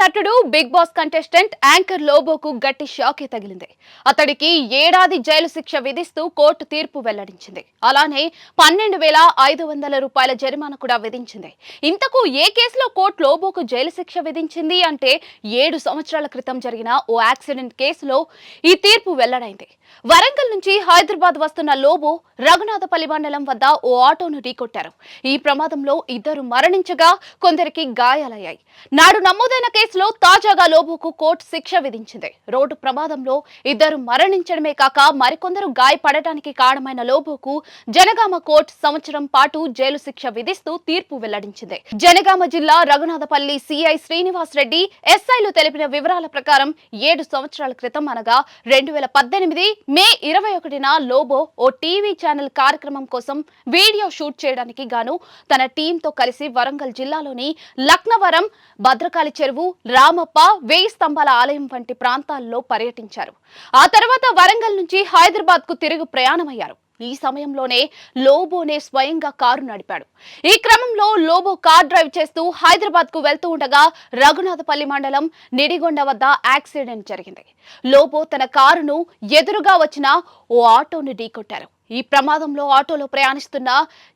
నటుడు Bigg Boss contestant anchor లోబోకు గట్టి షాకే తగిలింది. అతడికి ఏడాది జైలు శిక్ష విధిస్తూ కోర్టు తీర్పు వెల్లడించింది. అలానే పన్నెండు వేల ఐదు వందల రూపాయల జరిమానా కూడా విధించింది. ఇంతకు ఏ కేసులో కోర్టు లోబోకు జైలు శిక్ష విధించింది అంటే ఏడు సంవత్సరాల క్రితం జరిగిన ఓ యాక్సిడెంట్ కేసులో ఈ తీర్పు వెల్లడైంది. వరంగల్ నుంచి హైదరాబాద్ వస్తున్న లోబో రఘునాథపల్లి మండలం వద్ద ఓ ఆటోను ఢీకొట్టారు. ఈ ప్రమాదంలో ఇద్దరు మరణించగా కొందరికి గాయాలయ్యాయి. నాడు నమోదైన కేసులో తాజాగా లోబుకు కోర్టు శిక్ష విధించింది. రోడ్డు ప్రమాదంలో ఇద్దరు మరణించడమే కాక మరికొందరు గాయపడటానికి కారణమైన లోబోకు జనగామ కోర్టు సంవత్సరం పాటు జైలు శిక్ష విధిస్తూ తీర్పు వెల్లడించింది. జనగామ జిల్లా రఘునాథపల్లి సిఐ శ్రీనివాస్ రెడ్డి ఎస్ఐలు తెలిపిన వివరాల ప్రకారం ఏడు సంవత్సరాల క్రితం అనగా రెండు వేల పద్దెనిమిది మే ఇరవై ఒకటిన లోబో ఓ టీవీ ఛానల్ కార్యక్రమం కోసం వీడియో షూట్ చేయడానికి గాను తన టీంతో కలిసి వరంగల్ జిల్లాలోని లక్నవరం భద్రకాళి చెరువు రామప్ప వేయి స్తంభాల ఆలయం వంటి ప్రాంతాల్లో పర్యటించారు. ఆ తర్వాత వరంగల్ నుంచి హైదరాబాద్కు తిరుగు ప్రయాణమయ్యారు. ఈ సమయంలోనే లోబోనే స్వయంగా కారు నడిపాడు. ఈ క్రమంలో లోబో కార్ డ్రైవ్ చేస్తూ హైదరాబాద్కు వెళ్తూ ఉండగా రఘునాథపల్లి మండలం నిడిగొండ వద్ద యాక్సిడెంట్ జరిగింది. లోబో తన కారును ఎదురుగా వచ్చిన ఓ ఆటోను ఢీకొట్టారు. ఈ ప్రమాదంలో ఆటోలో ప్రయాణిస్తున్న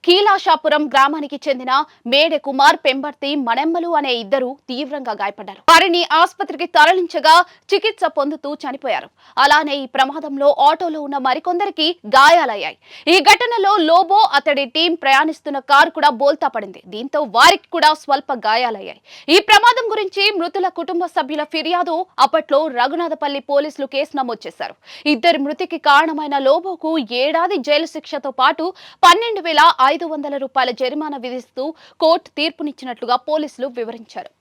కీలాషాపురం గ్రామానికి చెందిన మేడ కుమార్ పెంబర్తి మణెమ్మలు అనే ఇద్దరు తీవ్రంగా గాయపడ్డారు. వారిని ఆసుపత్రికి తరలించగా చికిత్స పొందుతూ చనిపోయారు. అలానే ఈ ప్రమాదంలో ఆటోలో ఉన్న మరికొందరికి గాయాలయ్యాయి. ఈ ఘటనలో లోబో అతడి టీం ప్రయాణిస్తున్న కారు కూడా బోల్తా పడింది. దీంతో వారికి కూడా స్వల్ప గాయాలయ్యాయి. ఈ ప్రమాదం గురించి మృతుల కుటుంబ సభ్యుల ఫిర్యాదు అప్పట్లో రఘునాథపల్లి పోలీసులు కేసు నమోదు చేశారు. ఇద్దరి మృతికి కారణమైన లోబోకు ఏడాది జైలు శిక్షతో పాటు పన్నెండు వేల ఐదు వందల రూపాయల జరిమానా విధిస్తూ కోర్టు తీర్పునిచ్చినట్లుగా పోలీసులు వివరించారు.